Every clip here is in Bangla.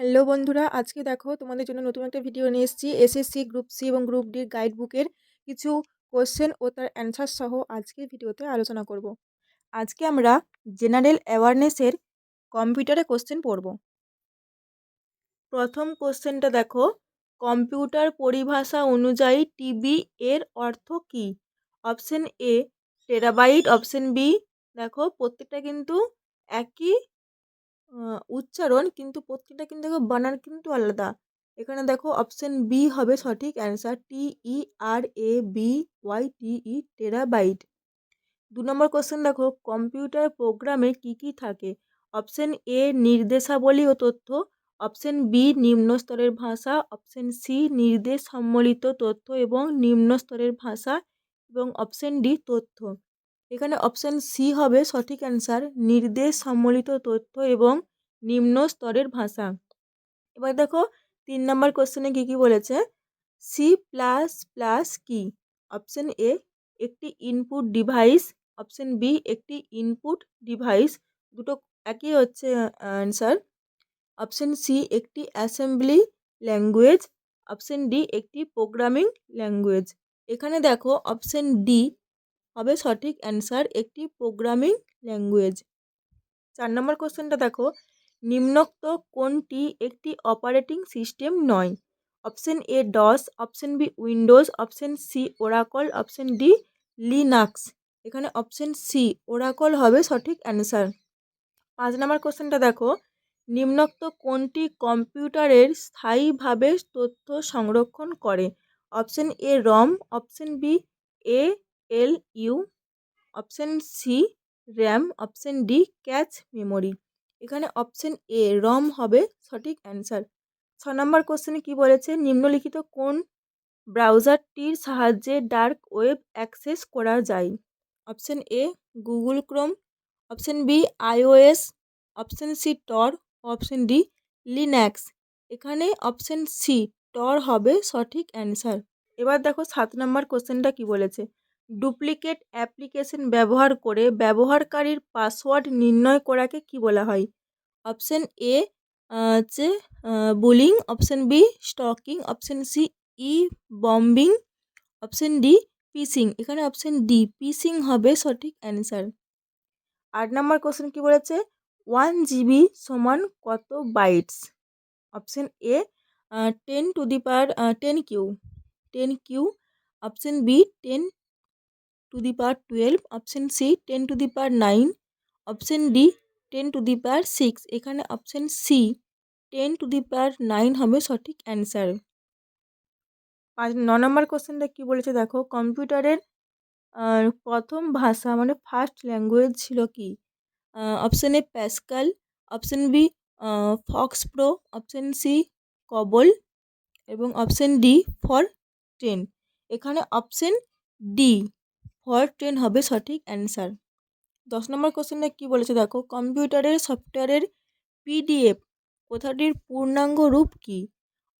হ্যালো বন্ধুরা, আজকে দেখো তোমাদের জন্য নতুন একটা ভিডিও নিয়ে এসেছি। এসএসসি গ্রুপ সি এবং গ্রুপ ডির গাইড বুকের কিছু কোশ্চেন ও তার অ্যান্সার সহ আজকের ভিডিওতে আলোচনা করব। আজকে আমরা জেনারেল অ্যাওয়ারনেসের কম্পিউটারে কোশ্চেন পড়ব। প্রথম কোশ্চেনটা দেখো কম্পিউটার পরিভাষা অনুযায়ী টিবি এর অর্থ কী? Option A terabyte option B দেখো প্রত্যেকটা কিন্তু একই উচ্চারণ কিন্তু প্রত্যেকটা কিন্তু দেখো বানান কিন্তু আলাদা। এখানে দেখো অপশন বি হবে সঠিক answer T E R A B Y T E terabyte দু নম্বর কোশ্চেন দেখো কম্পিউটার প্রোগ্রামে কি কি থাকে? অপশন এ নির্দেশাবলী ও তথ্য অপশন বি নিম্ন স্তরের ভাষা অপশন সি নির্দেশ সম্বলিত তথ্য এবং নিম্ন স্তরের ভাষা এবং অপশন ডি তথ্য। এখানে অপশান সি হবে সঠিক অ্যান্সার নির্দেশ সম্বলিত তথ্য এবং নিম্ন স্তরের ভাষা। এবার দেখো, তিন নম্বর কোশ্চেনে কী কী বলেছে? সি প্লাস প্লাস কি? অপশান এ একটি ইনপুট ডিভাইস অপশান বি একটি ইনপুট ডিভাইস দুটো একই হচ্ছে অ্যান্সার অপশান সি একটি অ্যাসেম্বলি ল্যাঙ্গুয়েজ অপশান ডি একটি প্রোগ্রামিং ল্যাঙ্গুয়েজ এখানে দেখো অপশান ডি হবে সঠিক অ্যান্সার একটি প্রোগ্রামিং ল্যাঙ্গুয়েজ চার নম্বর কোশ্চেনটা দেখো, নিম্নোক্ত কোনটি একটি অপারেটিং সিস্টেম নয়? Option A DOS option B Windows option C Oracle option D Linux এখানে অপশন সি ওরাকল হবে সঠিক অ্যান্সার পাঁচ নম্বর কোশ্চেনটা দেখো, নিম্নোক্ত কোনটি কম্পিউটারের স্থায়ীভাবে তথ্য সংরক্ষণ করে? Option A ROM option B A L U, option C, RAM, option D, cache memory. এখানে অপশান এ, রম হবে সঠিক অ্যান্সার। ছ নম্বর কোশ্চেনে কী বলেছে? নিম্নলিখিত কোন ব্রাউজারটির সাহায্যে ডার্ক ওয়েব অ্যাক্সেস করা যায়? Option A, Google Chrome, option B iOS option C, Tor, option D Linux এখানে অপশান সি, টর হবে সঠিক অ্যান্সার। এবার দেখো সাত নম্বর কোশ্চেনটা কী বলেছে? ডুপ্লিকেট অ্যাপ্লিকেশন ব্যবহার করে ব্যবহারকারীর পাসওয়ার্ড নির্ণয় করাকে কী বলা হয়? অপশান এ হচ্ছে bullying. Option B stalking. Option C e bombing option D phishing এখানে অপশান ডি পিসিং হবে সঠিক অ্যান্সার। আট নম্বর কোশ্চেন কী বলেছে? ওয়ান জিবি সমান কত bytes? Option A ten to the power ten Q. Ten Q. Option B ten to the power twelve option C ten to the power nine option D ten to the power six এখানে option C ten to the power nine হবে সঠিক অ্যান্সার পাঁচ, ন নম্বর কোশ্চেনটা কী বলেছে দেখো? কম্পিউটারের প্রথম ভাষা মানে ফার্স্ট ল্যাঙ্গুয়েজ ছিল কি? Option A Pascal option B FoxPro option C COBOL এবং অপশান ডি ফর টেন এখানে অপশান ডি ফর টেন হবে সঠিক অ্যান্সার দশ নম্বর কোশ্চেনে কী বলেছে? দেখো, কম্পিউটারের সফটওয়্যারের পিডিএফ কোথাটির পূর্ণাঙ্গ রূপ কী?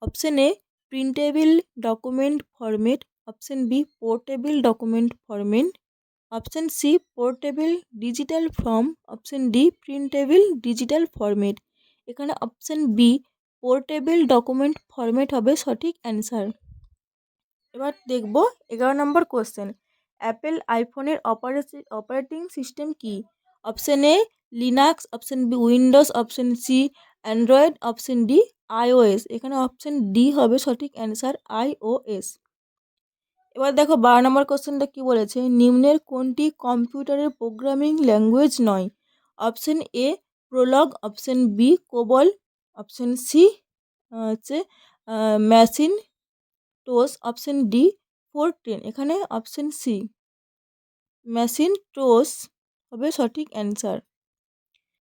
Option A printable document format option B portable document format option C portable digital form option D printable digital format এখানে option B portable document format হবে সঠিক অ্যান্সার এবার দেখব এগারো নম্বর কোশ্চেন অ্যাপেল আইফোনের অপারেটিং সিস্টেম কি? Option A, Linux, option B, Windows, option C, Android, option D, iOS. এখানে অপশান ডি হবে সঠিক অ্যান্সার, আইওএস। এবার দেখো বারো নম্বর কোশ্চেনটা কী বলেছে? নিম্নের কোনটি কম্পিউটারের প্রোগ্রামিং ল্যাঙ্গুয়েজ নয়? Option A, Prolog, option B, COBOL, option C হচ্ছে Macintosh, option D Fortran এখানে অপশন সি মেশিন টোস হবে সঠিক অ্যান্সার